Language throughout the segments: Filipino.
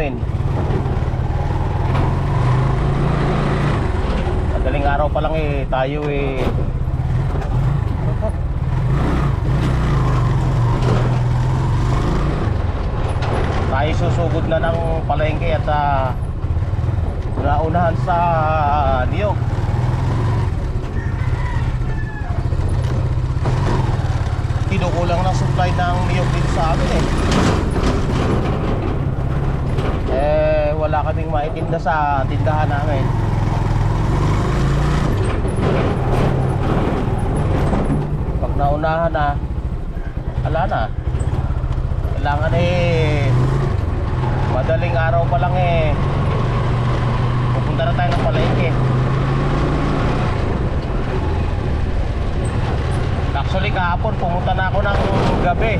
amin. Madaling araw pa lang eh, tayo eh. Tayo susugod na ng palengke at uh, naunahan sa niyog. Kinukulang ng supply ng niyog dito sa amin eh. Eh, wala kaming maitinda sa tindahan namin. Pag naunahan na, ala na. Kailangan eh, madaling araw pa lang eh, pupunta na tayo ng palengke. Actually kahapon pumunta na ako ng gabi.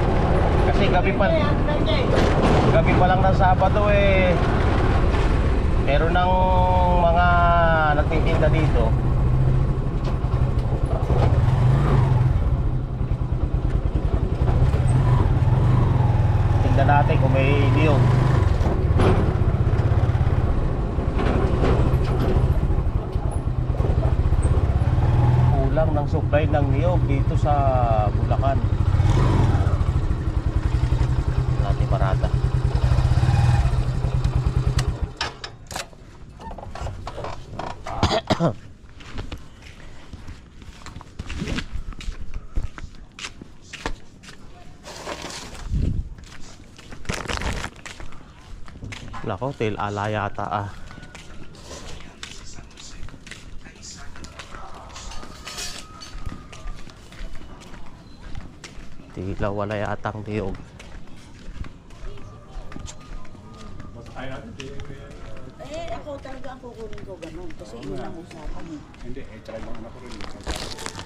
Kasi gabi pa gabi pa lang ng Sabado eh meron ng mga nagtitinda dito. Tingnan natin kung may niyog. Kulang ng supply ng niyog dito sa Bulacan. Natin parada. Tail ala yata ah. Tila wala yatang niyog. Eh, ako talaga ang kukunin ko ganun. Kasi yun ang usapan eh. Hindi, eh, tsaka yung anak ko rin.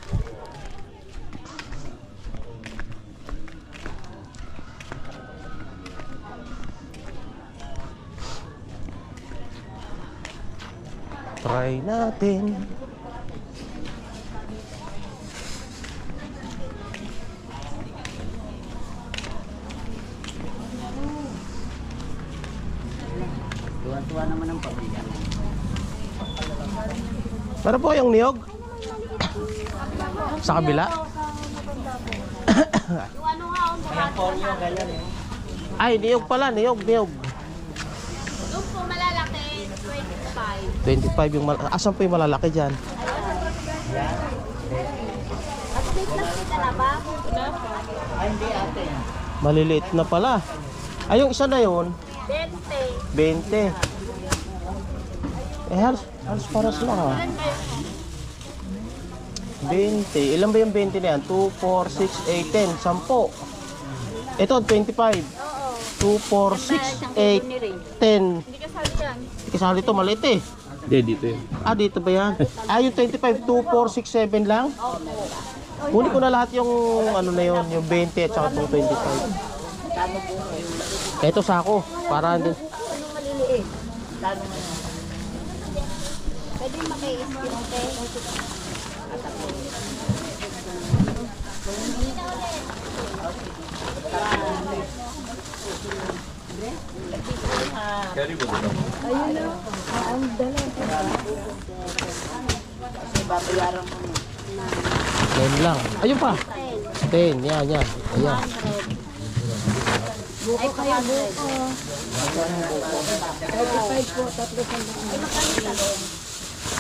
Natin. Tuwa-tuwa naman ang pamilya. Para po yung niyog? Sa kabila? Ay, niyog pala, niyog, niyog. Doon po malalaki, 25. 25 yung mal Asan po yung malalaki dyan? Hindi. Maliliit na pala. Ay, yung isa na yun, 20. 20. Eh, halos, halos paras lang ah. 20. Ilan ba yung 20 na yan? 2, 4, 6, 8, 10. 10. Ito, 25. 2, 4, 6, 8, 10. Hindi kasali yan. Kasali to, maliit eh. Hindi, dito yun. Ah, dito ba yan? Ah, yung 25, 2, 4, 6, 7 lang? Kunin ko na lahat yung ano na yun, yung 20 at saka itong 25. Ito sako, para din. Yung maliliit. Pwede Kasi babayaran ko mo. 10 lang. Ayun pa. 10, yan, yan. Ayan. Buko kayo, buko.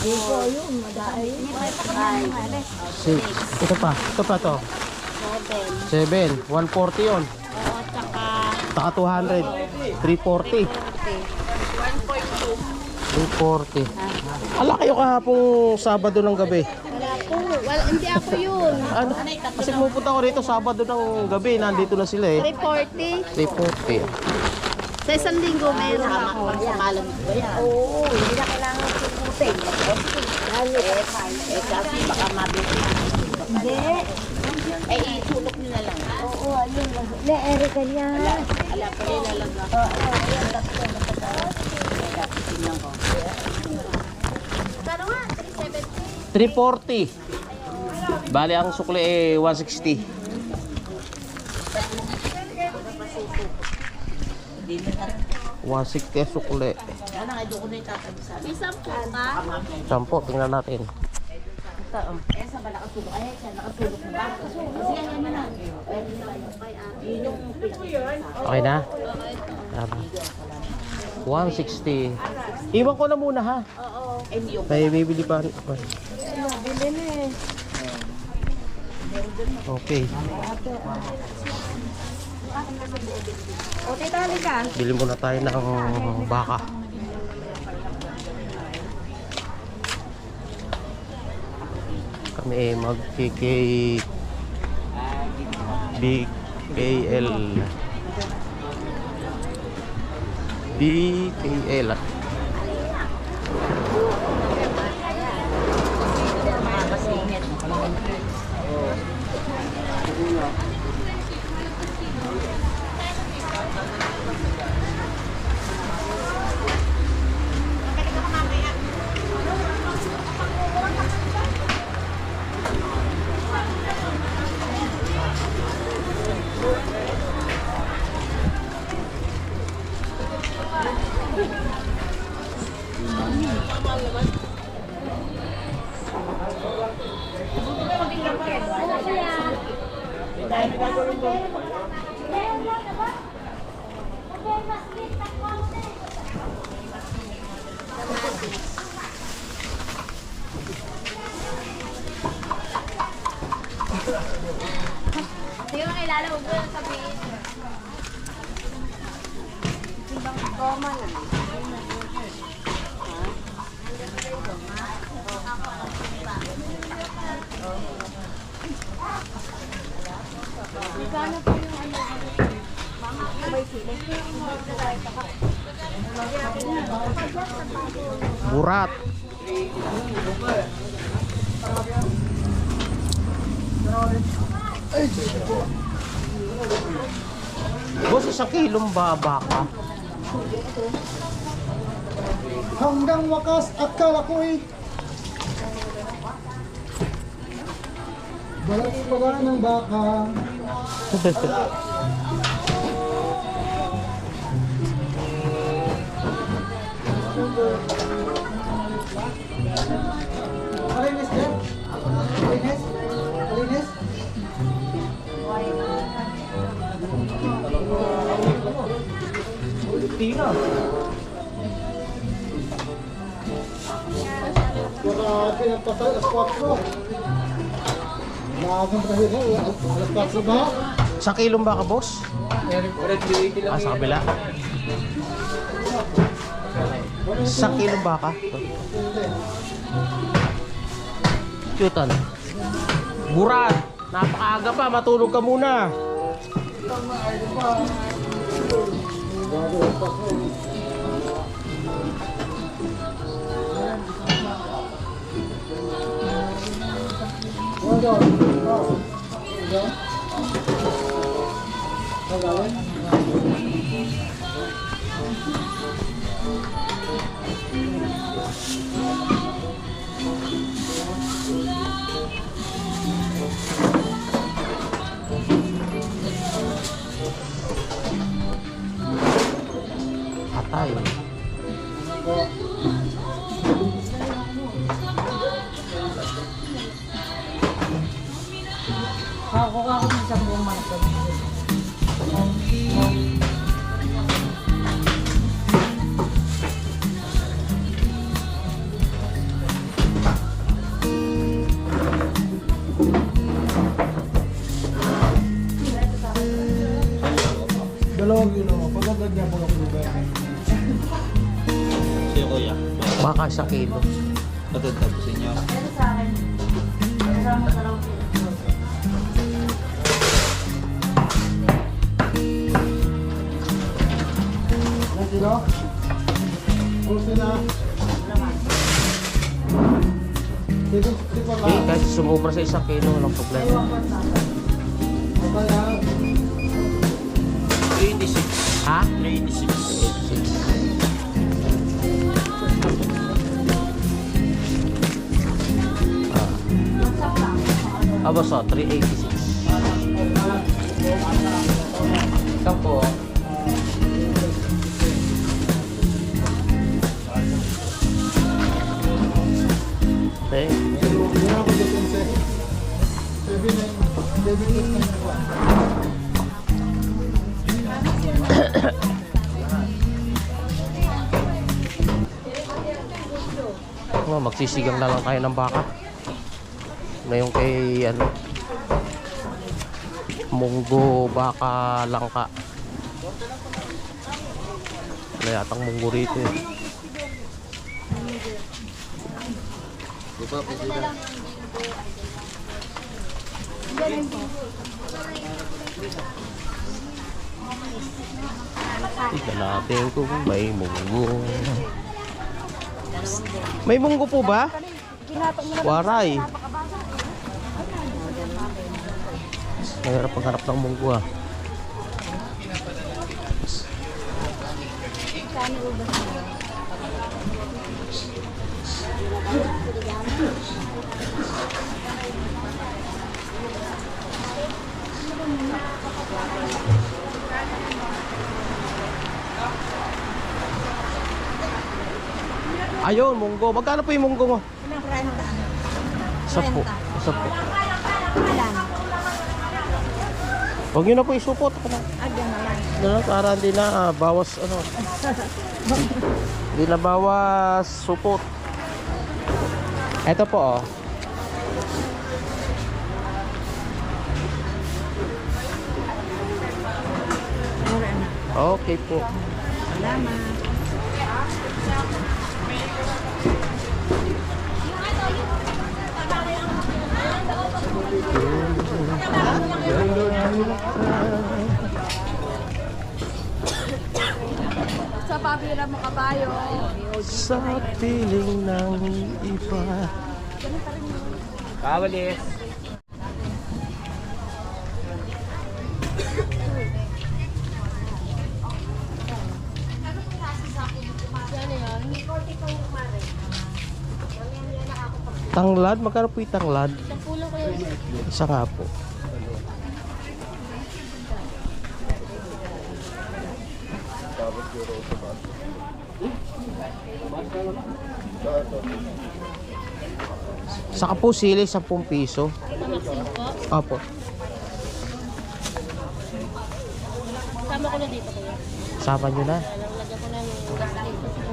Buko yun, madai. Ay, 6. Ito pa. Ito pa to. 7. 7. 140 yun. Oo, tsaka Saka 200. 340. 340. Ala kayo kahapong Sabado ng gabi. wala po. Wala, hindi ako yun. Ano? Kasi pupunta ko rito Sabado ng gabi. Nandito na sila eh. 340. 340. Sa isang linggo, mayroon ako. Sa malamig ba yan? Oo, hindi na kailangan siputin. Eh, eh kasi baka mabili. Hindi. Eh, itulok nyo na lang. Oo, Ne, Erika niya. Ala, pala lang ako. Tingnan ko. Pero nga, 370. 340. Bali ang sukli eh 160. Hindi din na. 160 ang sukli. Yan ang doon ko na itatabisan. May sampu ka? Sampo, tingnan natin. Eh, sa ba nakatulog? Ay, siya nakatulog na ba? Kasi yan yan na. Yun yung. Okay na? Tama. 160. Iwan ko na muna ha. Yung May bibili pa. Bili na eh. Okay. O, tita, halika. Bili muna tayo ng baka. Kami ay magkikay BKL BKL Common ah. Magkano po yung ano? Mama, may sili. Burat Boss, isang kilong ba baka? Hanggang wakas, akala ko'y balat pala ng baka. Alinis din? Alinis? Alinis? Wala pinagpasal, alas 4. Maagang kasi na, alas 4 ba? Isang kilong baka, boss? Ah, sa kabila. Isang kilong baka. Cutan. Burat! Napakaaga pa, matulog ka muna. Wala. Oh. Wala. Wala. Atay. Ako ka ako isang buong manok. mga isang kilo. Tatod tapos sa inyo. sa akin. Kasama sa raw. Ano? Eh, kahit sumobra sa isang kilo, walang problema. Okay, ha? 386. Ha? 386. 386. Aba sa 386. Sampo. Okay. oh, magsisigang na lang tayo ng baka. Ngayon kay ano munggo baka langka. Wala yatang munggo rito eh. Tignan natin kung may munggo. May munggo po ba? Waray. Mahirap pagharap ng munggo ah. Ayun, munggo. Magkano po yung munggo mo? Isa po. Isa po. Huwag nyo na po isupot. Ano na, para hindi na ah, bawas ano. hindi na bawas supot. Ito po oh. Okay po. Sa pabira mo kabayo. Sa piling ng iba. Kawalis. Tanglad? Magkano po yung tanglad? Isa nga po. Saka po sili, 10 piso. Opo. Sama ko na dito kuya. Sama nyo na ng gas dito.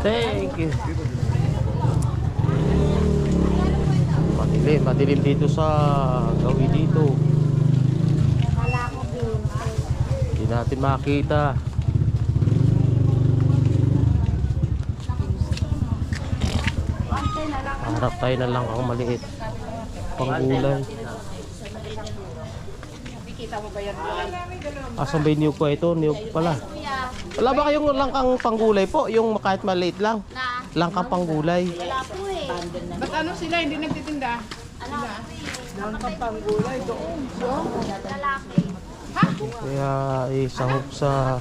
Thank you. Madilim, madilim dito sa gawi dito. Hindi natin makita. Harap tayo na lang ang maliit. Panggulay. Asan ba yung niyog po ito? Niyog pala. Wala ba kayong langkang panggulay po? Yung kahit maliit lang? Na, Langkang panggulay. wala po eh. Ba't ano sila hindi nagtitinda? Lalaki. Kaya isahog sa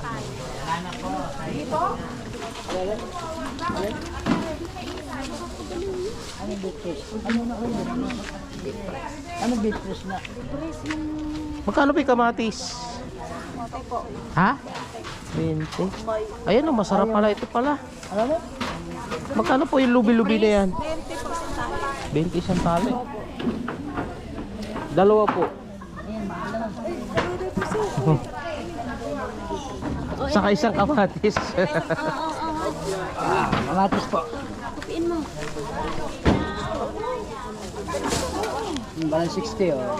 Ano bitres na? Magkano pa yung kamatis? Ha? 20. Ayan o, masarap pala ito pala. Ano mo? Magkano po yung lubi-lubi na yan? 20 isang tali. Dalawa po. Saka isang kamatis. Kamatis po. Kupiin mo. Balang 60 oh.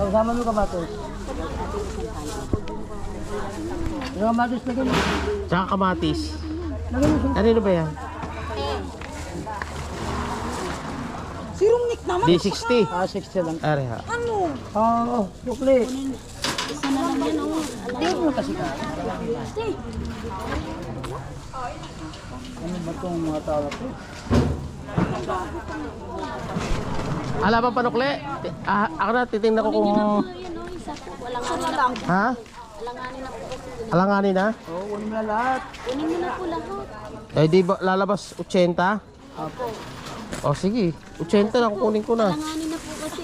Oh, sama mo kamatis. Kamatis na ganyan. Tsaka kamatis. Ano ba yan? Sirong Nick naman. D60. Ah, 60 lang. Are ha. Ano? Ah, oh, sukli. Isa na lang yan, oh. Hindi mo kasi ka. Ano ba itong mga tao to? Ala ba panukli? Ah, ako na titingnan ko kung... Yan, oh, isa po. Walang ano na po. Ha? Alanganin na po kasi. Alanganin na? Oo, oh, kunin mo na lahat. Kunin mo na po lahat. Eh di ba lalabas 80? Apo. O sige, 80 na kukunin ko na. Alanganin na po kasi.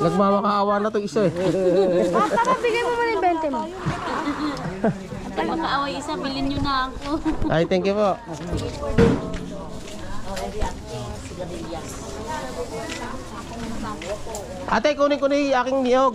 Nagmamakaawa na to isa eh. Tama, bigay mo muna yung 20 mo. At makaaway isa, bilhin nyo na ako. Ay, thank you po. Ate, kunin ko na yung aking niyog.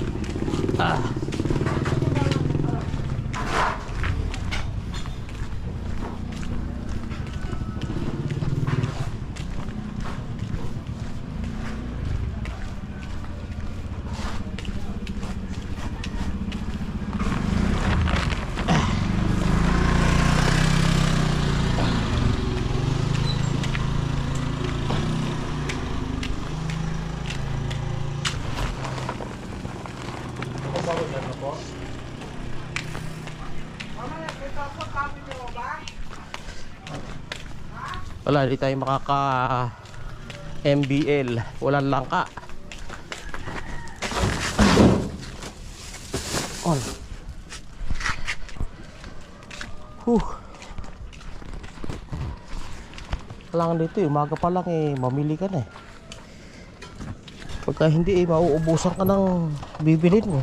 wala, hindi tayo makaka MBL. Walang langka. On. Huh. Kailangan dito eh, umaga pa lang eh, mamili ka na eh. Pagka hindi eh, mauubusan ka ng bibilin mo.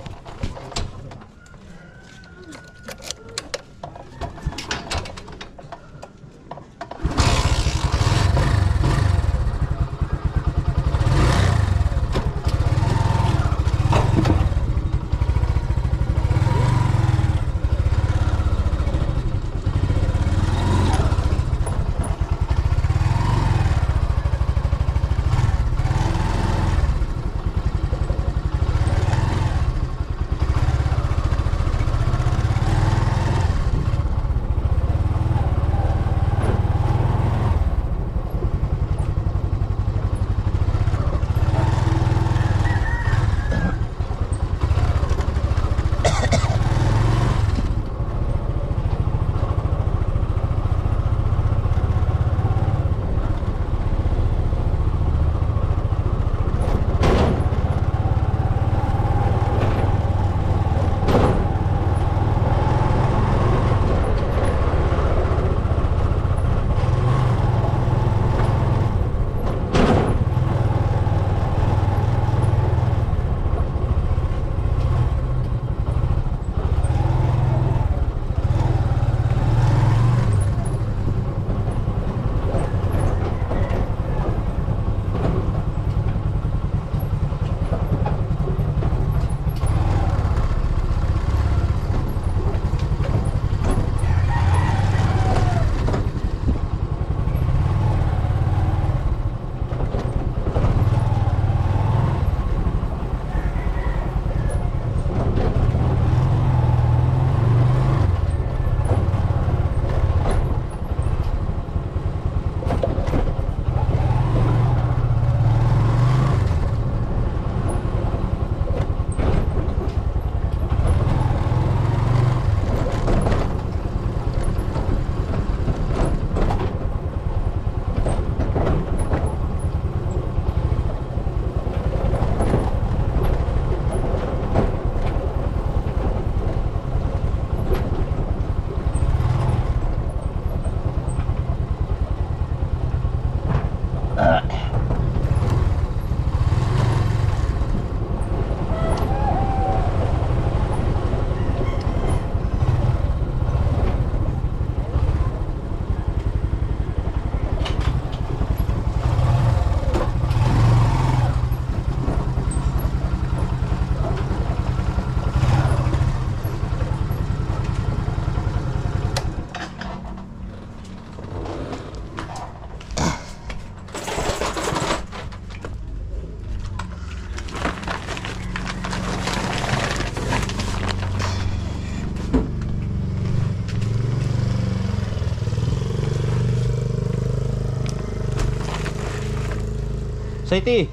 Saiti,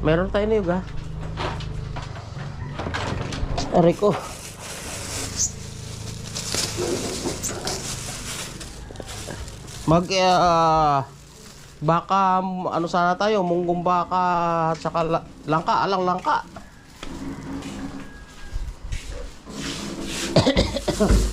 meron tayo niyog ha. Aray ko. Mag, ah, baka, ano sana tayo, munggong baka at saka la- langka, alang langka.